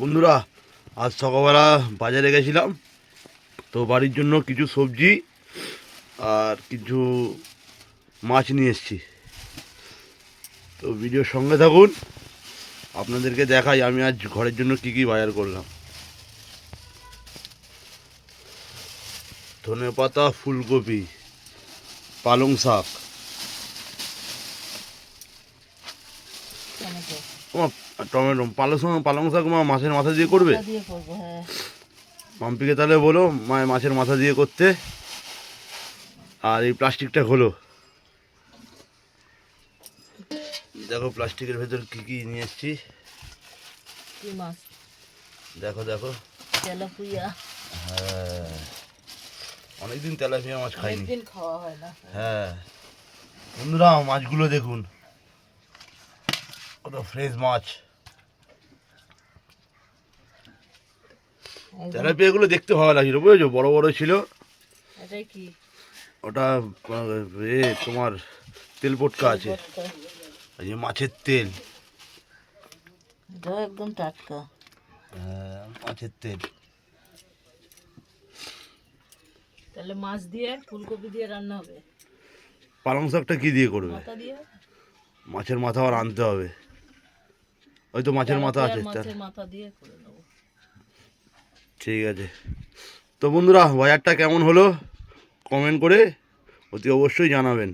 বন্ধুরা, আজ সকালবেলা বাজারে গেছিলাম। তো বাড়ির জন্য কিছু সবজি আর কিছু মাছ নিয়ে এসেছি। তো ভিডিওর সঙ্গে থাকুন, আপনাদেরকে দেখাই আমি আজ ঘরের জন্য কি কি বাজার করলাম। ধনে পাতা, ফুলকপি, পালং শাক। ও টমেটো পালং শাক পালং শাক মা মাছের মাথা দিয়ে করবে? দিয়ে করব হ্যাঁ। মাম্পিকে তাহলে বলো মায়ের মাছের মাথা দিয়ে করতে। আর এই প্লাস্টিকটা হলো দেখো প্লাস্টিকের ভেতর কি কি নিয়ে এসছি। কি মাছ? দেখো দেখো। তেলাপুয়া। হ্যাঁ। অনেকদিন তেলাপিয়া মাছ খাইনি। খাওয়া হয় না। হ্যাঁ। বন্ধুরা মাছগুলো দেখুন। কত ফ্রেশ মাছ। তেলাপিয়াগুলো দেখতে ভালো লাগছিল বুঝেছ? বড় বড় ছিল। কি? ওটা এ তোমার তেল পটকা আছে। এই মাছের তেল। একদম টাটকা। হ্যাঁ, মাছের তেল। তাহলে মাছ দিয়ে ফুলকপি দিয়ে রান্না হবে? পালং শাকটা কি দিয়ে করবে? দিয়ে? মাছের মাথা আর আনতে হবে। ওই তো মাছের মাথা আছে মাছের মাথা দিয়ে করে নেব। ঠিক আছে। তো বন্ধুরা বাজারটা কেমন হলো? কমেন্ট করে অতি অবশ্যই জানাবেন।